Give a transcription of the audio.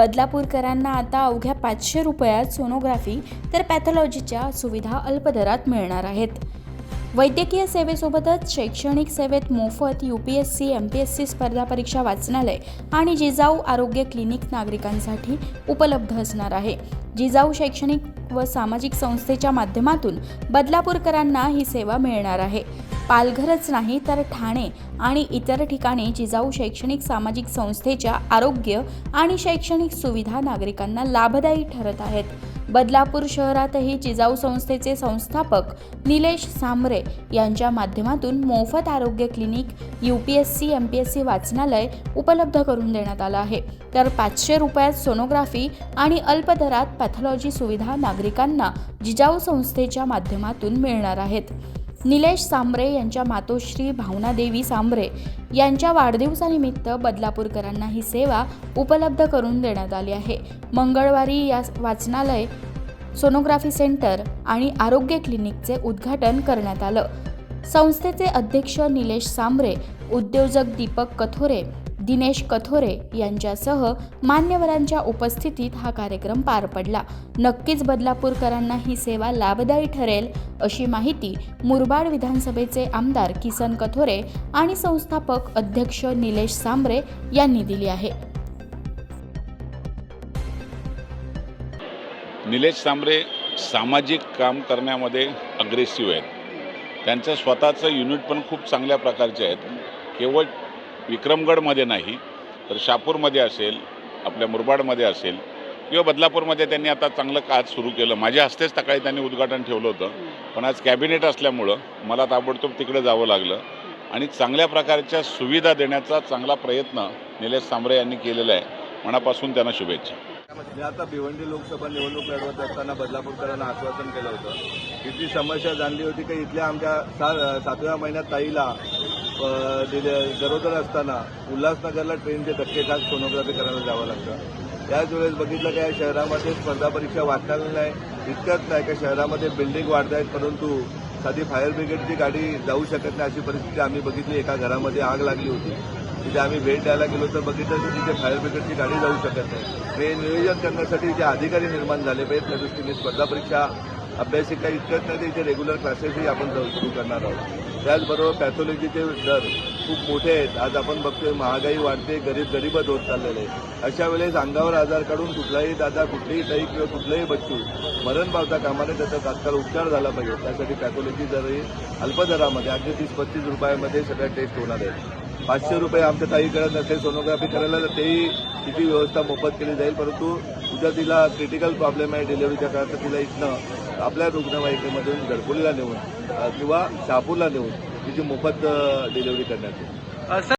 बदलापूरकरांना आता अवघ्या पाचशे रुपयात सोनोग्राफी तर पॅथॉलॉजीच्या सुविधा अल्पदरात मिळणार आहेत. वैद्यकीय सेवेसोबतच शैक्षणिक सेवेत मोफत U P S C M P S C स्पर्धा परीक्षा वाचनालय आणि जिजाऊ आरोग्य क्लिनिक नागरिकांसाठी उपलब्ध असणार आहे. जिजाऊ शैक्षणिक व सामाजिक संस्थेच्या माध्यमातून बदलापूरकरांना ही सेवा मिळणार आहे. पालघरच नाही तर ठाणे आणि इतर ठिकाणी जिजाऊ शैक्षणिक सामाजिक संस्थेच्या आरोग्य आणि शैक्षणिक सुविधा नागरिकांना लाभदायी ठरत आहेत. बदलापूर शहरातही जिजाऊ संस्थेचे संस्थापक निलेश सांबरे यांच्या माध्यमातून मोफत आरोग्य clinic U P S C M P S C वाचनालय उपलब्ध करून देण्यात आलं आहे. तर पाचशे रुपयात सोनोग्राफी आणि अल्प दरात पॅथॉलॉजी सुविधा नागरिकांना जिजाऊ संस्थेच्या माध्यमातून मिळणार आहेत. निलेश सांबरे यांच्या मातोश्री भावनादेवी सांबरे यांच्या वाढदिवसानिमित्त बदलापूरकरांना ही सेवा उपलब्ध करून देण्यात आली आहे. मंगळवारी या वाचनालय सोनोग्राफी सेंटर आणि आरोग्य क्लिनिकचे उद्घाटन करण्यात आलं. संस्थेचे अध्यक्ष निलेश सांबरे उद्योजक दीपक कथोरे दिनेश कथोरे यांच्यासह मान्यवरांच्या उपस्थितीत हा कार्यक्रम पार पडला. नक्कीच बदलापूरकरांना ही सेवा लाभदायी ठरेल अशी माहिती मुरबाड विधानसभेचे आमदार किसन कथोरे आणि संस्थापक अध्यक्ष निलेश सांबरे यांनी दिली आहे. निलेश सांबरे सामाजिक काम करण्यामध्ये अग्रेसिव्ह आहेत. त्यांचं स्वतःचं युनिट पण खूप चांगल्या प्रकारचे आहेत. केवळ विक्रमगडमध्ये नाही तर शापूरमध्ये असेल आपल्या मुरबाडमध्ये असेल किंवा बदलापूरमध्ये त्यांनी आता चांगलं काज सुरू केलं. माझ्या हस्तेच सकाळी त्यांनी उद्घाटन ठेवलं होतं. पण आज कॅबिनेट असल्यामुळं मला ताबडतोब तिकडे जावं लागलं. आणि चांगल्या प्रकारच्या सुविधा देण्याचा चांगला प्रयत्न निलेश सांबरे यांनी केलेला आहे. मनापासून त्यांना शुभेच्छा. आता भिवंडी लोकसभा निवडणूक लढवत असताना बदलापूरकरांना आश्वासन केलं होतं. इथली समस्या जाणली होती की इथल्या आमच्या सा सातव्या महिन्यात ताईला दिले गरोदर असताना उल्हासनगरला ट्रेनचे धक्के खास सोनोग्राफी करायला जावं लागतं. त्याच वेळेस बघितलं काय शहरामध्ये स्पर्धा परीक्षा वाटणार नाही इतकंच नाही का शहरामध्ये बिल्डिंग वाढत आहेत परंतु साधी फायर ब्रिगेडची गाडी जाऊ शकत नाही अशी परिस्थिती आम्ही बघितली. एका घरामध्ये आग लागली होती. तिथे आम्ही भेट द्यायला गेलो तर बघितलं तर तिथे फायर ब्रिगेडची गाडी जाऊ शकत नाही. ते नियोजन करण्यासाठी जे अधिकारी निर्माण झाले पाहिजेत त्या दृष्टीने स्पर्धा परीक्षा अभ्यासिका इतकंच नाही त्याचे रेग्युलर क्लासेसही आपण जाऊ सुरू करणार आहोत. त्याचबरोबर पॅथॉलॉजीचे दर खूप मोठे आहेत. आज आपण बघतोय महागाई वाढते गरीब गरीबच होत चाललेले आहे अशा वेळेस अंगावर आजार काढून कुठलाही दादा कुठलीही ताई किंवा कुठलंही बच्चू मरण पावता कामाने त्याचा तात्काळ उपचार झाला पाहिजे. त्यासाठी पॅथॉलॉजी दरही अल्पदरामध्ये अगदी तीस पस्तीस रुपयामध्ये सगळ्या टेस्ट होणार आहेत. पाचशे रुपये आमच्या ताई करत नसेल सोनोग्राफी करायला तर तेही तिची व्यवस्था मोफत केली जाईल. परंतु उद्या तिला क्रिटिकल प्रॉब्लेम आहे डिलिव्हरीच्या काळात तिला इथनं आपल्या रुग्णवाहिकेमधून घरकुलीला नेऊन किंवा शहापूरला नेऊन तिची मोफत डिलिव्हरी करण्यात येईल.